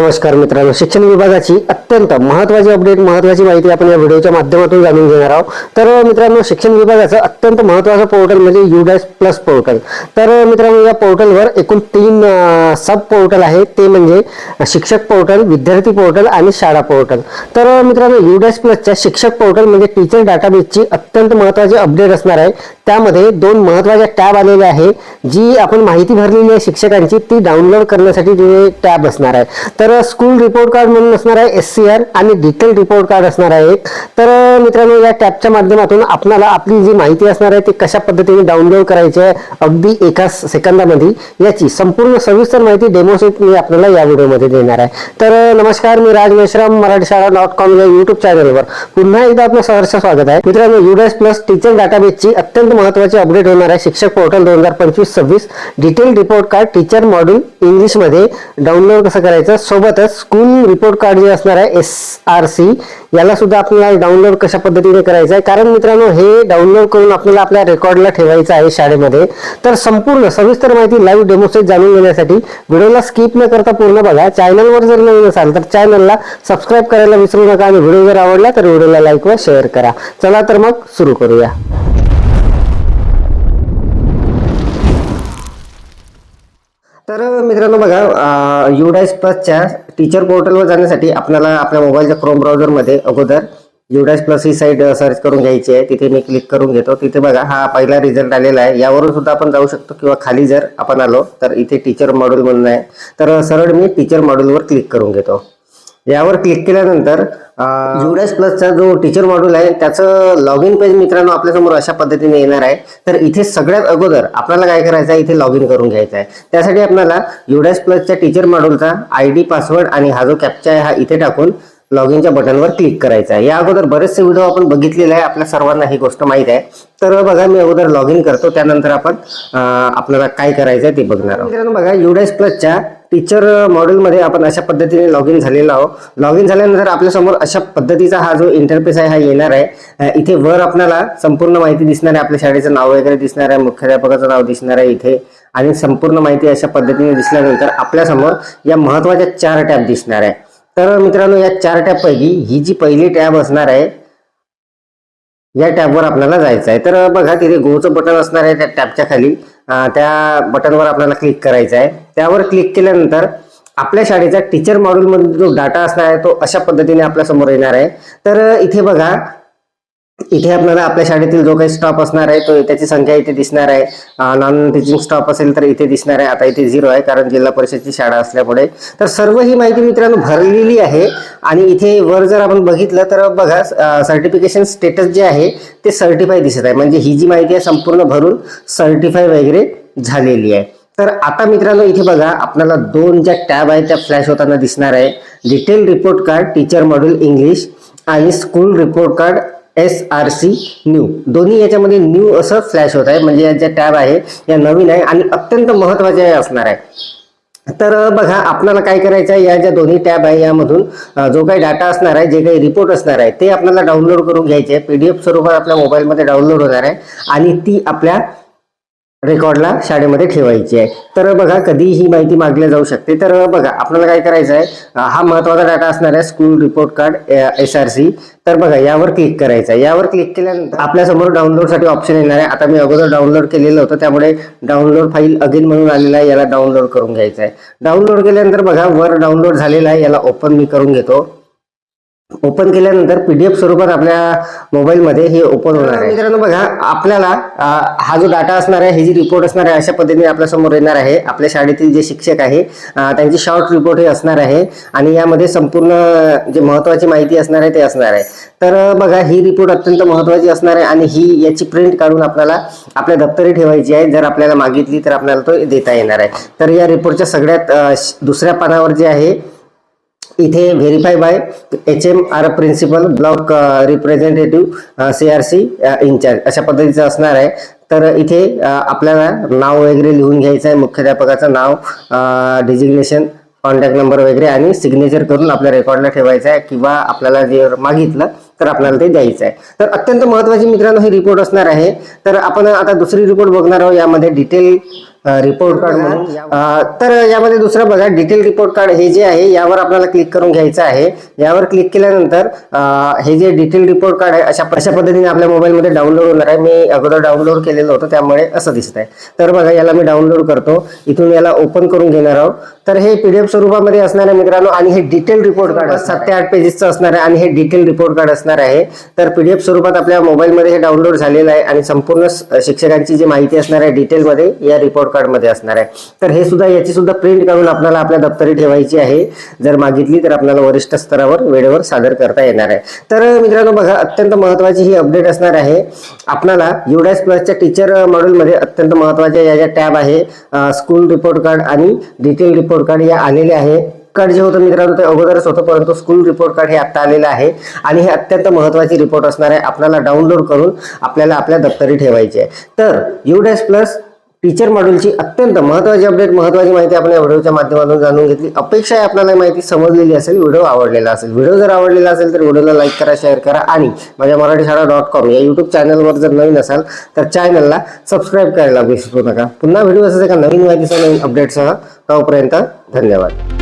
नमस्कार मित्रांनो. शिक्षण विभागाची अत्यंत महत्त्वाची अपडेट महत्त्वाची माहिती आपण या व्हिडिओच्या माध्यमातून जाणून घेणार आहोत. तर मित्रांनो शिक्षण विभागाचं अत्यंत महत्त्वाचं पोर्टल म्हणजे युडॅस प्लस पोर्टल तर मित्रांनो या पोर्टलवर एकूण तीन सब पोर्टल आहे ते म्हणजे शिक्षक पोर्टल विद्यार्थी पोर्टल आणि शाळा पोर्टल तर मित्रांनो युडॅस प्लसच्या शिक्षक पोर्टल म्हणजे टीचर डाटाबेसची अत्यंत महत्त्वाची अपडेट असणार आहे. त्यामध्ये दोन महत्त्वाच्या टॅब आलेले आहे. जी आपण माहिती भरलेली आहे शिक्षकांची ती डाउनलोड करण्यासाठी टॅब असणार आहे. तर स्कूल रिपोर्ट कार्ड म्हणून असणार आहे एस सी आर आणि डिटेल रिपोर्ट कार्ड असणार आहे एक. तर मित्रांनो या टॅबच्या माध्यमातून आपल्याला आपली जी माहिती असणार आहे ती कशा पद्धतीने डाउनलोड करायची आहे अगदी एका सेकंदामध्ये याची संपूर्ण सविस्तर माहिती डेमोसेट मी आपल्याला या व्हिडिओमध्ये देणार आहे. तर नमस्कार मी राज मेश्राम मराठी शाळा डॉट कॉम या युट्यूब चॅनलवर पुन्हा एकदा आपलं सहर्ष स्वागत आहे. मित्रांनो युडॅस प्लस टीचर डाटाबेसची अत्यंत महत्त्वाची अपडेट होणार आहे. शिक्षक पोर्टल दोन हजार पंचवीस सव्वीस detail report card teacher module इंग्लिशमध्ये डाउनलोड कसं करायचं? सोबतच स्कूल रिपोर्ट कार्ड जे असणार आहे एस आर सी याला सुद्धा आपल्याला डाउनलोड कशा पद्धतीने करायचं आहे? कारण मित्रांनो हे डाउनलोड करून आपल्याला आपल्या रेकॉर्डला ठेवायचं आहे शाळेमध्ये. तर संपूर्ण सविस्तर माहिती लाईव्ह डेमोसेट जाणून घेण्यासाठी व्हिडिओला स्किप न करता पूर्ण बघा. चॅनलवर जर नवीन असाल तर चॅनलला सबस्क्राईब करायला विसरू नका आणि व्हिडिओ जर आवडला तर व्हिडिओला लाईक व शेअर करा. चला तर मग सुरू करूया. तर मित्रांनो बघा युडाईस प्लसच्या टीचर पोर्टलवर जाण्यासाठी आपल्याला आपल्या मोबाईलच्या क्रोम ब्राउझरमध्ये अगोदर युडाईस प्लस ही साईट सर्च करून घ्यायची आहे. तिथे मी क्लिक करून घेतो. तिथे बघा हा पहिला रिझल्ट आलेला आहे. यावरून सुद्धा आपण जाऊ शकतो किंवा खाली जर आपण आलो तर इथे टीचर मॉड्यूल म्हणून आहे. तर सरळ मी टीचर मॉड्यूलवर क्लिक करून घेतो. यावर क्लिक केल्यानंतर युडास प्लसचा जो टीचर मॉड्यूल आहे त्याचं लॉग इन पेज मित्रांनो आपल्यासमोर अशा पद्धतीने येणार आहे. तर इथे सगळ्यात अगोदर आपल्याला काय करायचं आहे? इथे लॉग इन करून घ्यायचं आहे. त्यासाठी आपल्याला युडास प्लसच्या टीचर मॉड्यूलचा आय डी पासवर्ड आणि हा जो कॅप्चा आहे हा इथे टाकून लॉग इनच्या बटनवर क्लिक करायचं आहे. या अगोदर बरेचसे व्हिडिओ आपण बघितलेले आहे आपल्या सर्वांना ही गोष्ट माहीत आहे. तर बघा मी अगोदर लॉग इन करतो. त्यानंतर आपण आपल्याला काय करायचं आहे ते बघणार आहोत. मित्रांनो बघा युडास प्लसच्या टीचर मॉड्यूलमध्ये आपण अशा पद्धतीने लॉग इन झालेलो आहोत. लॉग इन झाल्यानंतर आपल्यासमोर अशा पद्धतीचा हा जो इंटरफेस आहे हा येणार आहे. इथे वर आपल्याला संपूर्ण माहिती दिसणार आहे. आपल्या शाळेचं नाव वगैरे दिसणार आहे. मुख्याध्यापकाचं नाव दिसणार आहे इथे. आणि संपूर्ण माहिती अशा पद्धतीने दिसल्यानंतर आपल्यासमोर या महत्त्वाच्या चार टॅब दिसणार आहे. तर मित्रांनो या चार टॅबपैकी ही जी पहिली टॅब असणार आहे या टॅबवर आपल्याला जायचं आहे तर बघा तिथे गोचं बटन असणार आहे त्या टॅबच्या खाली. त्या बटनवर आपल्याला क्लिक करायचं आहे त्यावर क्लिक केल्यानंतर आपल्या शाळेचा टीचर मॉड्यूलमध्ये जो डाटा असणार आहे तो अशा पद्धतीने आपल्यासमोर येणार आहे. तर इथे बघा इथे आपल्याला आपल्या शाळेतील जो काही स्टॉप असणार आहे तो त्याची संख्या इथे दिसणार आहे. नॉन टीचिंग स्टॉप असेल तर इथे दिसणार आहे. आता इथे झिरो आहे कारण जिल्हा परिषदची शाळा असल्यामुळे तर सर्व ही माहिती मित्रांनो भरलेली आहे. आणि इथे वर जर आपण बघितलं तर बघा सर्टिफिकेशन स्टेटस जे आहे ते सर्टिफाय दिसत आहे. म्हणजे ही जी माहिती आहे संपूर्ण भरून सर्टिफाय वगैरे झालेली आहे. तर आता मित्रांनो इथे बघा आपल्याला दोन ज्या टॅब आहेत त्या फ्लॅश होताना दिसणार आहे. Detail report card teacher module English आणि school report card S R C new दोन्ही याच्यामध्ये न्यू असं फ्लॅश होत आहे. म्हणजे या ज्या टॅब आहे या नवीन आहे आणि अत्यंत महत्त्वाच्या असणार आहे. तर बघा आपल्याला काय करायचं आहे? या ज्या दोन्ही टॅब आहे यामधून जो काही डाटा असणार आहे जे काही रिपोर्ट असणार आहे ते आपल्याला डाउनलोड करून घ्यायचे. आहे पीडीएफ स्वरूपात आपल्या मोबाईलमध्ये डाउनलोड होणार आहे. आणि ती आपल्या रेकॉर्डला शाळेमध्ये ठेवायची आहे. तर बघा कधी ही माहिती मागली जाऊ शकते. तर बघा आपल्याला काय करायचं आहे? हा महत्त्वाचा डाटा असणार आहे school report card S R C तर बघा यावर क्लिक करायचं आहे. यावर क्लिक केल्यानंतर आपल्यासमोर डाउनलोडसाठी ऑप्शन येणार आहे. आता मी अगोदर डाउनलोड केलेलं होतं त्यामुळे डाउनलोड फाईल अगेन म्हणून आलेला आहे याला डाउनलोड करून घ्यायचं आहे. डाउनलोड केल्यानंतर बघा वर डाउनलोड झालेला आहे याला ओपन मी करून घेतो. ओपन केल्यानंतर पीडीएफ स्वरूपात आपल्या मोबाईलमध्ये हे ओपन होणार आहे. मित्रांनो बघा आपल्याला हा जो डाटा असणार आहे ही जी रिपोर्ट असणार आहे अशा पद्धतीने आपल्यासमोर येणार आहे. आपल्या शाळेतील जे शिक्षक आहे त्यांची शॉर्ट रिपोर्ट हे असणार आहे आणि यामध्ये संपूर्ण जे महत्वाची माहिती असणार आहे ते असणार आहे. तर बघा ही रिपोर्ट अत्यंत महत्वाची असणार आहे आणि ही याची प्रिंट काढून आपल्याला आपल्या दप्तरी ठेवायची आहे. जर आपल्याला मागितली तर आपल्याला तो देता येणार आहे. तर या रिपोर्टच्या सगळ्यात दुसऱ्या पानावर जे आहे इथे verify by H M R principal block representative C R C incharge अशा पद्धतीचं असणार आहे. तर इथे uh, आपल्याला नाव वगैरे लिहून घ्यायचं आहे. मुख्याध्यापकाचं नाव डिजिग्नेशन कॉन्टॅक्ट नंबर वगैरे आणि सिग्नेचर करून आपल्या रेकॉर्डला ठेवायचं आहे किंवा आपल्याला जे मागितलं तर आपल्याला ते द्यायचं आहे. तर अत्यंत महत्वाची मित्रांनो ही रिपोर्ट असणार आहे. तर आपण आता दुसरी रिपोर्ट बघणार आहोत. यामध्ये डिटेल रिपोर्ट कार्ड म्हणून. तर यामध्ये दुसरं बघा डिटेल रिपोर्ट कार्ड हे जे आहे यावर आपल्याला क्लिक करून घ्यायचं आहे. यावर क्लिक केल्यानंतर हे जे डिटेल रिपोर्ट कार्ड आहे अशा अशा पद्धतीने आपल्या मोबाईलमध्ये डाउनलोड होणार आहे. मी अगोदर डाउनलोड केलेलं होतं त्यामुळे असं दिसत आहे तर बघा याला मी डाउनलोड करतो. इथून याला ओपन करून घेणार आहोत. तर हे पीडीएफ स्वरूपामध्ये असणार आहे मित्रांनो आणि हे डिटेल रिपोर्ट कार्ड सात ते आठ पेजेसचं असणार आहे आणि हे डिटेल रिपोर्ट कार्ड असणार आहे. तर पीडीएफ स्वरूपात आपल्या मोबाईलमध्ये हे डाउनलोड झालेलं आहे आणि संपूर्ण शिक्षकांची जी माहिती असणार आहे डिटेलमध्ये या रिपोर्ट कार्डमध्ये असणार आहे. तर हे सुद्धा याची सुद्धा प्रिंट काढून आपल्याला आपल्या दप्तरी ठेवायची आहे. जर मागितली तर आपल्याला वरिष्ठ स्तरावर वेळेवर सादर करता येणार आहे. तर मित्रांनो बघा अत्यंत महत्वाची ही अपडेट असणार आहे. आपल्याला युडायस प्लसच्या टीचर मॉड्यूलमध्ये अत्यंत महत्त्वाच्या या ज्या टॅब आहे स्कूल रिपोर्ट कार्ड आणि डिटेल रिपोर्ट कार्ड या आलेले आहे. कार्ड जे होतं मित्रांनो ते अगोदरच होतं परंतु स्कूल रिपोर्ट कार्ड हे आत्ता आलेलं आहे. आणि हे अत्यंत महत्वाची रिपोर्ट असणार आहे आपल्याला डाउनलोड करून आपल्याला आपल्या दप्तरी ठेवायची आहे. तर युडॅस प्लस टीचर मॉड्यूलची अत्यंत महत्त्वाची अपडेट महत्त्वाची माहिती आपण या व्हिडिओच्या माध्यमातून जाणून घेतली. अपेक्षा आहे आपल्याला माहिती समजलेली असेल व्हिडिओ आवडलेला असेल. व्हिडिओ जर आवडलेला असेल तर व्हिडिओला लाईक करा शेअर करा आणि माझ्या मराठी शाळा डॉट कॉम या यूट्यूब चॅनलवर जर नवीन असाल तर चॅनलला सबस्क्राईब करायला विसरू नका. पुन्हा व्हिडिओ असेल एका नवीन माहितीसह नवीन अपडेटसह तोपर्यंत धन्यवाद.